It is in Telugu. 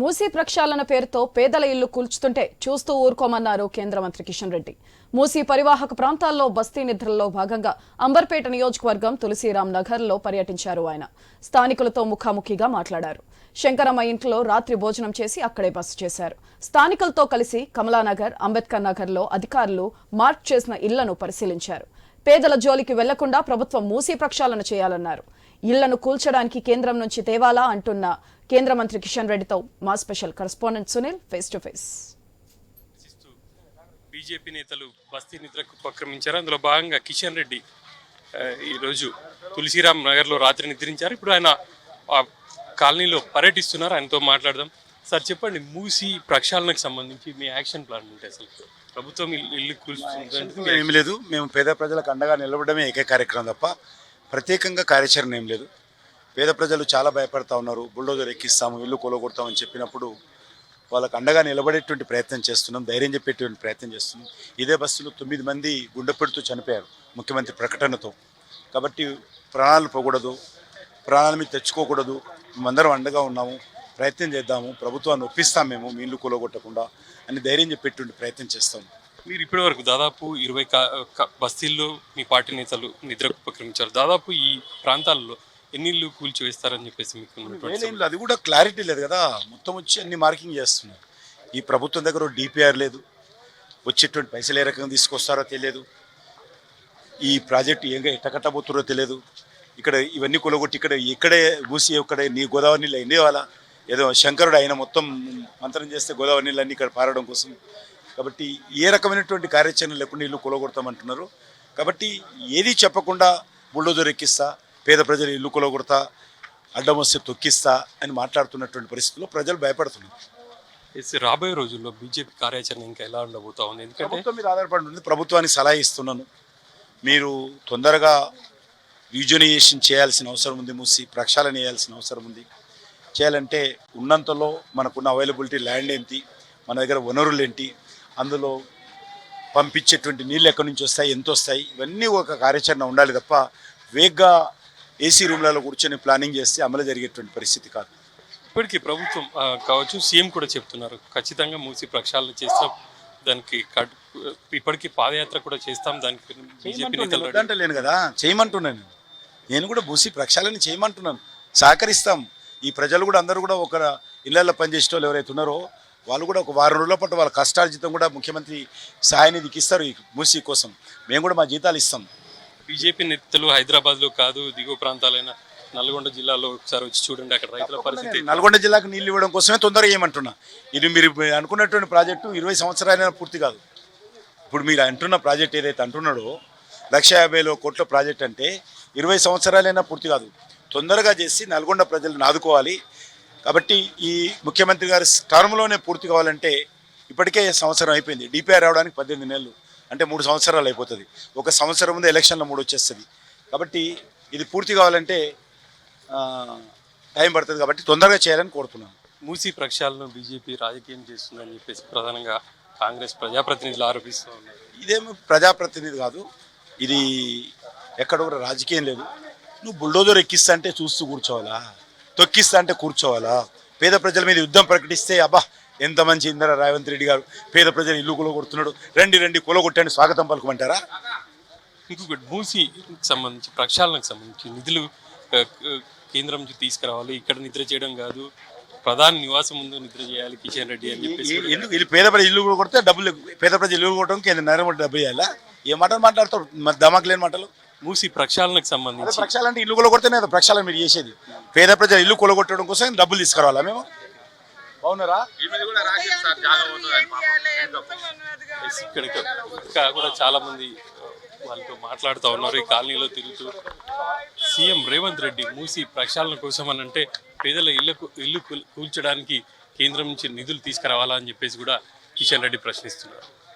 మూసీ ప్రక్షాళన పేరుతో పేదల ఇల్లు కూల్చుతుంటే చూస్తూ ఊరుకోమన్నారు కేంద్ర మంత్రి కిషన్ రెడ్డి. మూసీ పరివాహక ప్రాంతాల్లో బస్తీ నిద్రల్లో భాగంగా అంబర్పేట నియోజకవర్గం తులసీరాం నగర్లో పర్యటించారు ఆయన. స్థానికులతో ముఖాముఖిగా మాట్లాడారు. శంకరమ్మ ఇంట్లో రాత్రి భోజనం చేసి అక్కడే బస చేశారు. స్థానికులతో కలిసి కమలానగర్ అంబేద్కర్ నగర్లో అధికారులు మార్క్ చేసిన ఇళ్ళను పరిశీలించారు. పేదల జోలికి వెళ్ళకుండా ప్రభుత్వం మూసీ ప్రక్షాళన చేయాలన్నారు. ఇళ్ళను కూల్చడానికి కేంద్రం నుంచి తేవాలా అంటున్న కేంద్ర మంత్రి కిషన్ రెడ్డితో మా special correspondent Sunil face to face. BJP నేతలు బస్తీ నిద్రకు ఉపక్రమించారు. అందులో భాగంగా కిషన్ రెడ్డి ఈరోజు తులసిరామ్ నగర్లో రాత్రి నిద్రించారు. ఇప్పుడు ఆయన ఆ కాలనీలో పర్యటిస్తున్నారు. ఆయనతో మాట్లాడదాం. సార్ చెప్పండి మూసి ప్రక్షాళనకు సంబంధించి మీ యాక్షన్ ప్లాన్ ఉంటే అసలు? ప్రభుత్వం ఇల్లు ఇల్లు కూల్చుందంటే ఏం లేదు. మేము పేద ప్రజలకు అండగా నిలబడమే ఏకే కార్యక్రమం తప్ప ప్రత్యేకంగా కార్యాచరణ ఏం లేదు. పేద ప్రజలు చాలా భయపడతా ఉన్నారు. బుల్డోజర్ ఎక్కిస్తాము ఇల్లు కూలగొడతామని చెప్పినప్పుడు వాళ్ళకు అండగా నిలబడేటువంటి ప్రయత్నం చేస్తున్నాం ధైర్యం చెప్పేటువంటి ప్రయత్నం చేస్తున్నాం. ఇదే బస్సులో తొమ్మిది మంది గుండెపెడుతూ చనిపోయారు ముఖ్యమంత్రి ప్రకటనతో. కాబట్టి ప్రాణాలు పోకూడదు ప్రాణాల మీద తెచ్చుకోకూడదు. మేమందరం అండగా ఉన్నాము ప్రయత్నం చేద్దాము ప్రభుత్వాన్ని ఒప్పిస్తాం మేము మీ ఇల్లు కూలగొట్టకుండా అని ధైర్యం చెప్పేటువంటి ప్రయత్నం చేస్తాము మీరు ఇప్పటి వరకు దాదాపు ఇరవై బస్తీల్లో మీ పార్టీ నేతలు నిద్రకు ఉపక్రమించారు. దాదాపు ఈ ప్రాంతాల్లో ఎన్ని ఇల్లు కూల్చివేస్తారని చెప్పేసి మీకు అది కూడా క్లారిటీ లేదు కదా. మొత్తం వచ్చి అన్ని మార్కింగ్ చేస్తున్నారు. ఈ ప్రభుత్వం దగ్గర డిపిఆర్ లేదు. వచ్చేటువంటి పైసలు ఏ రకంగా తీసుకొస్తారో తెలియదు. ఈ ప్రాజెక్టు ఏంగా ఎట్ట కట్టబోతురో తెలియదు. ఇక్కడ ఇవన్నీ కొలగొట్టి ఇక్కడ ఇక్కడే మూసి ఇక్కడే నీ గోదావరి నీళ్ళు ఎండే వాళ్ళ ఏదో శంకరుడు ఆయన మొత్తం మంత్రం చేస్తే గోదావరి నీళ్ళు అన్ని ఇక్కడ పారడం కోసం కాబట్టి ఏ రకమైనటువంటి కార్యాచరణ లేకుండా ఇల్లు కొలగొడతామంటున్నారు. కాబట్టి ఏది చెప్పకుండా బుల్డోజర్ ఎక్కిస్తా పేద ప్రజలు ఇల్లు కొలగొడతా అడ్డం వస్తే తొక్కిస్తా అని మాట్లాడుతున్నటువంటి పరిస్థితుల్లో ప్రజలు భయపడుతున్నారు. రాబోయే రోజుల్లో బీజేపీ కార్యాచరణ ఇంకా ఎలా ఉండబోతా ఉంది? ఎందుకంటే ప్రభుత్వం మీద ఆధారపడి ఉంది ప్రభుత్వానికి సలహా ఇస్తున్నాను. మీరు తొందరగా రీజనైజేషన్ చేయాల్సిన అవసరం ఉంది. మూసి ప్రక్షాళన చేయాల్సిన అవసరం ఉంది. చేయాలంటే ఉన్నంతలో మనకున్న అవైలబిలిటీ ల్యాండ్ ఏంటి మన దగ్గర వనరులు ఏంటి అందులో పంపించేటువంటి నీళ్ళు ఎక్కడి నుంచి వస్తాయి ఎంత వస్తాయి ఇవన్నీ ఒక కార్యాచరణ ఉండాలి తప్ప వేగ్గా ఏసీ రూమ్లలో కూర్చొని ప్లానింగ్ చేస్తే అమలు జరిగేటువంటి పరిస్థితి కాదు ఇప్పటికీ ప్రభుత్వం కావచ్చు సీఎం కూడా చెప్తున్నారు ఖచ్చితంగా మూసి ప్రక్షాళన చేస్తాం దానికి ఇప్పటికీ పాదయాత్ర కూడా చేస్తాం దానికి బీజేపీ నేతలు రెడీ. అంటలేను కదా చేయమంటున్నాను నేను. కూడా భూసి ప్రక్షాళన చేయమంటున్నాను సహకరిస్తాం ఈ ప్రజలు కూడా అందరూ కూడా ఒక ఇళ్ళలో పనిచేసే వాళ్ళు ఎవరైతే ఉన్నారో వాళ్ళు కూడా ఒక వారం రోజుల పాటు వాళ్ళ కష్టార్జితం కూడా ముఖ్యమంత్రి సహాయ నిధికి ఇస్తారు ఈ మూసీ కోసం. మేము కూడా మా జీతాలు ఇస్తాం. బీజేపీ నేతలు హైదరాబాద్లో కాదు దిగువ ప్రాంతాలైన నల్గొండ జిల్లాలో ఒకసారి వచ్చి చూడండి అక్కడ రైతుల పరిస్థితి నల్గొండ జిల్లాకు నీళ్ళు ఇవ్వడం కోసమే తొందరగా చేయమంటున్నా ఇది మీరు అనుకున్నటువంటి ప్రాజెక్టు ఇరవై సంవత్సరాలైనా పూర్తి కాదు. ఇప్పుడు మీరు అంటున్న ప్రాజెక్ట్ ఏదైతే అంటున్నాడో లక్ష యాభైలో కోట్ల ప్రాజెక్ట్ అంటే ఇరవై సంవత్సరాలైనా పూర్తి కాదు. తొందరగా చేసి నల్గొండ ప్రజలను ఆదుకోవాలి. కాబట్టి ఈ ముఖ్యమంత్రి గారి టర్మ్లోనే పూర్తి కావాలంటే ఇప్పటికే సంవత్సరం అయిపోయింది. డిపిఆర్ రావడానికి పద్దెనిమిది నెలలు అంటే మూడు సంవత్సరాలు అయిపోతుంది. ఒక సంవత్సరం ముందు ఎలక్షన్లో మూడు వచ్చేస్తుంది. కాబట్టి ఇది పూర్తి కావాలంటే టైం పడుతుంది కాబట్టి తొందరగా చేయాలని కోరుతున్నాను. మూసి ప్రక్షాళన బీజేపీ రాజకీయం చేస్తుందని చెప్పేసి ప్రధానంగా కాంగ్రెస్ ప్రజాప్రతినిధులు ఆరోపిస్తూ ఉన్నారు. ఇదేమి ప్రజాప్రతినిధి కాదు. ఇది ఎక్కడ కూడా రాజకీయం లేదు. నువ్వు బుల్డోజర్ ఎక్కిస్తా అంటే చూస్తూ కూర్చోవాలా? తొక్కిస్తా అంటే కూర్చోవాలా? పేద ప్రజల మీద యుద్ధం ప్రకటిస్తే అబ్బా ఎంత మంచి ఇందర రేవంత్ రెడ్డి గారు. పేద ప్రజలు ఇల్లు కొడుతున్నాడు రండి రండి కొలగొట్టండి స్వాగతం పలుకుమంటారా? ఇంకొకటి మూసి సంబంధించి ప్రక్షాళనకు సంబంధించి నిధులు కేంద్రం నుంచి తీసుకురావాలి. ఇక్కడ నిద్ర చేయడం కాదు. ప్రధాని నివాసం ముందు నిద్ర చేయాలి కిషన్ రెడ్డి అని చెప్పేసి ఎందుకు? వీళ్ళు పేద ప్రజలు ఇల్లు కొడితే డబ్బులు పేద ప్రజలు ఇల్లు కొట్టడం కేంద్ర నరేంద్ర మోడీ డబ్బులు ఇవ్వాలా? ఏ మాటలు మాట్లాడతారు? ధమాక్ లేని మాటలు? మూసి ప్రక్షాళనకు సంబంధించి. ప్రక్షాళన అంటే ఇల్లు కొలగొడితేనే కదా ప్రక్షాళన మీరు చేసేది. పేద ప్రజలు ఇల్లు కొలగొట్టడం కోసం డబ్బులు తీసుకురావాలా మేము? అవునరా ఇక్కడ ఇంకా కూడా చాలా మంది వాళ్ళతో మాట్లాడుతూ ఉన్నారు ఈ కాలనీలో తిరుగుతూ. సీఎం రేవంత్ రెడ్డి మూసి ప్రక్షాళన కోసం అని అంటే పేదల ఇళ్ళకు ఇల్లు కూల్- కూల్చడానికి కేంద్రం నుంచి నిధులు తీసుకురావాలా అని చెప్పేసి కూడా కిషన్ రెడ్డి ప్రశ్నిస్తున్నారు.